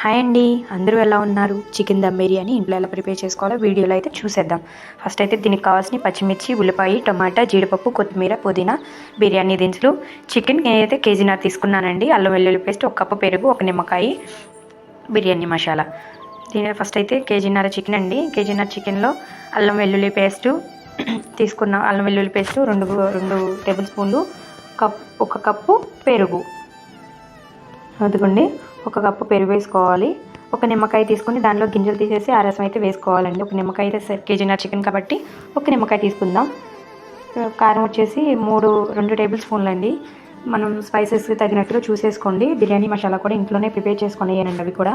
Hi అండి. అందరూ ఎలా ఉన్నారు? చికెన్ దమ్ బిర్యానీ ఇంట్లో ఎలా ప్రిపేర్ చేసుకోవాలో వీడియోలో అయితే చూసేద్దాం. ఫస్ట్ అయితే దీనికి కావాల్సిన పచ్చిమిర్చి ఉల్లిపాయ టమాటా జీడిపప్పు కొత్తిమీర పుదీనా బిర్యానీ దినుసులు చికెన్ నేనైతే కేజీన్నర తీసుకున్నానండి. అల్లం వెల్లుల్లి పేస్ట్ ఒక కప్పు పెరుగు ఒక నిమ్మకాయ బిర్యానీ మసాలా. దీని ఫస్ట్ అయితే కేజీన్నర చికెన్ అండి. కేజీన్నర చికెన్లో అల్లం వెల్లుల్లి పేస్టు తీసుకున్న అల్లం వెల్లుల్లి పేస్టు రెండు రెండు టేబుల్ స్పూన్లు కప్ ఒక కప్పు పెరుగు. అదిగోండి. ఒక కప్పు పెరుగు వేసుకోవాలి. ఒక నిమ్మకాయ తీసుకుని దానిలో గింజలు తీసేసి ఆ రసం అయితే వేసుకోవాలండి. ఒక నిమ్మకాయ అయితే సరి కేజీన్నర చికెన్ కాబట్టి ఒక నిమ్మకాయ తీసుకుందాం. కారం వచ్చేసి మూడు రెండు టేబుల్ స్పూన్లు అండి మనం స్పైసెస్ తగినట్టుగా చూసేసుకోండి. బిర్యానీ మసాలా కూడా ఇంట్లోనే ప్రిపేర్ చేసుకొని వేయనండి అవి కూడా.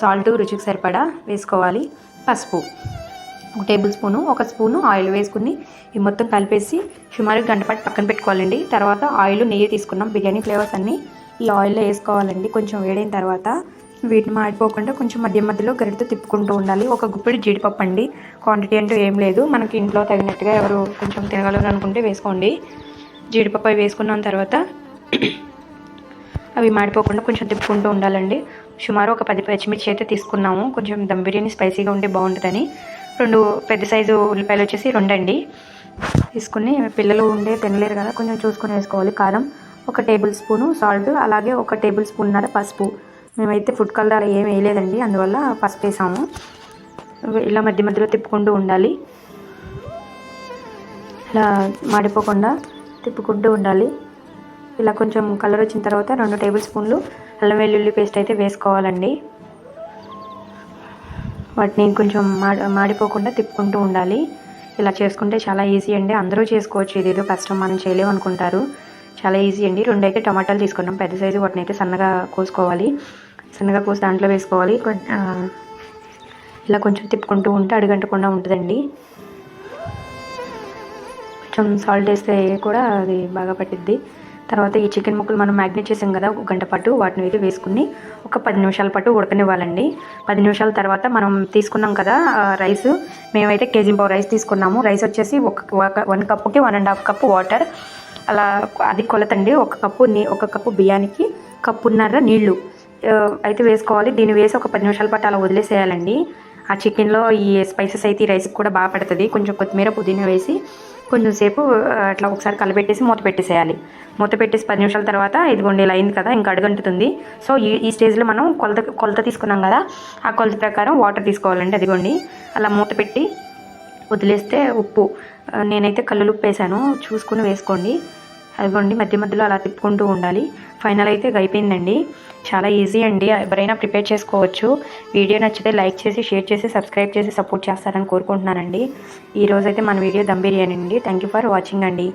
సాల్ట్ రుచికి సరిపడా వేసుకోవాలి. పసుపు ఒక టేబుల్ స్పూను ఒక స్పూను ఆయిల్ వేసుకుని ఈ మొత్తం కలిపేసి సుమారు గంట పాటు పక్కన పెట్టుకోవాలండి. తర్వాత ఆయిల్ నెయ్యి తీసుకున్నాం. బిర్యానీ ఫ్లేవర్స్ అన్నీ ఈ ఆయిల్లో వేసుకోవాలండి. కొంచెం వేడైన తర్వాత వీటిని మాడిపోకుండా కొంచెం మధ్య మధ్యలో గరిటతో తిప్పుకుంటూ ఉండాలి. ఒక గుప్పిడి జీడిపప్పు అండి. క్వాంటిటీ అంటూ ఏం లేదు. మనకి ఇంట్లో తగినట్టుగా ఎవరు కొంచెం తినగలరు అనుకుంటే వేసుకోండి. జీడిపప్పు అవి వేసుకున్న తర్వాత అవి మాడిపోకుండా కొంచెం తిప్పుకుంటూ ఉండాలండి. సుమారు ఒక పది పచ్చిమిర్చి అయితే తీసుకున్నాము. కొంచెం దమ్ బిర్యానీ స్పైసీగా ఉంటే బాగుంటుందని. రెండు పెద్ద సైజు ఉల్లిపాయలు వచ్చేసి రెండండి. తీసుకుని పిల్లలు ఉండే తినలేరు కదా కొంచెం చూసుకొని వేసుకోవాలి. కారం ఒక టేబుల్ స్పూను సాల్ట్ అలాగే ఒక టేబుల్ స్పూన్నర పసుపు. మేమైతే ఫుడ్ కలర్ అలా ఏం వేయలేదండి అందువల్ల పసుపు వేసాము. ఇలా మధ్య మధ్యలో తిప్పుకుంటూ ఉండాలి. ఇలా మాడిపోకుండా తిప్పుకుంటూ ఉండాలి. ఇలా కొంచెం కలర్ వచ్చిన తర్వాత రెండు టేబుల్ స్పూన్లు అల్లం వెల్లుల్లి పేస్ట్ అయితే వేసుకోవాలండి. వాటిని కొంచెం మాడి మాడిపోకుండా తిప్పుకుంటూ ఉండాలి. ఇలా చేసుకుంటే చాలా ఈజీ అండి. అందరూ చేసుకోవచ్చు ఇదేదో కష్టం మనం చేయలేము అనుకుంటారు చాలా ఈజీ అండి. రెండు అయితే టమాటాలు తీసుకున్నాం. పెద్ద సైజు వాటిని అయితే సన్నగా కోసుకోవాలి. సన్నగా కోసి దాంట్లో వేసుకోవాలి. ఇలా కొంచెం తిప్పుకుంటూ ఉంటే అడుగంటకుండా ఉంటుందండి. కొంచెం సాల్ట్ వేస్తే కూడా అది బాగా పట్టిద్ది. తర్వాత ఈ చికెన్ ముక్కలు మనం మ్యాగ్నేట్ చేసాం కదా ఒక గంట పాటు వాటిని అయితే వేసుకుని ఒక పది నిమిషాల పాటు ఉడకనివ్వాలండి. పది నిమిషాల తర్వాత మనం తీసుకున్నాం కదా రైస్ మేమైతే కేజీ పావు రైస్ తీసుకున్నాము. రైస్ వచ్చేసి ఒక వన్ కప్పుకి one and half cup water అలా అది కొలతండి. ఒక కప్పు నీ ఒక కప్పు బియ్యానికి కప్పున్నర నీళ్ళు అయితే వేసుకోవాలి. దీన్ని వేసి ఒక పది నిమిషాల పాటు అలా వదిలేసేయాలండి. ఆ చికెన్లో ఈ స్పైసెస్ అయితే ఈ రైస్కి కూడా బాగా పడుతుంది. కొంచెం కొత్తిమీర పుదీనా వేసి కొంచెం సేపు అట్లా ఒకసారి కలపెట్టేసి మూత పెట్టేసేయాలి. మూత పెట్టేసి పది నిమిషాల తర్వాత ఇదిగోండి ఇలా అయింది కదా ఇంకా అడుగంటుతుంది. సో ఈ ఈ స్టేజ్లో మనం కొలత కొలత తీసుకున్నాం కదా ఆ కొలత ప్రకారం వాటర్ తీసుకోవాలండి. అదిగోండి. అలా మూత పెట్టి వదిలేస్తే ఉప్పు. నేనైతే కళ్ళు ఉప్పేసాను. చూసుకుని వేసుకోండి. అదిగోండి మధ్య మధ్యలో అలా తిప్పుకుంటూ ఉండాలి. ఫైనల్ అయితే అయిపోయిందండి. చాలా ఈజీ అండి. ఎవరైనా ప్రిపేర్ చేసుకోవచ్చు. వీడియో నచ్చితే లైక్ చేసి షేర్ చేసి సబ్స్క్రైబ్ చేసి సపోర్ట్ చేస్తారని కోరుకుంటున్నానండి. ఈరోజైతే మన వీడియో దమ్ బిర్యానీ అండి. థ్యాంక్ యూ ఫర్ వాచింగ్ అండి.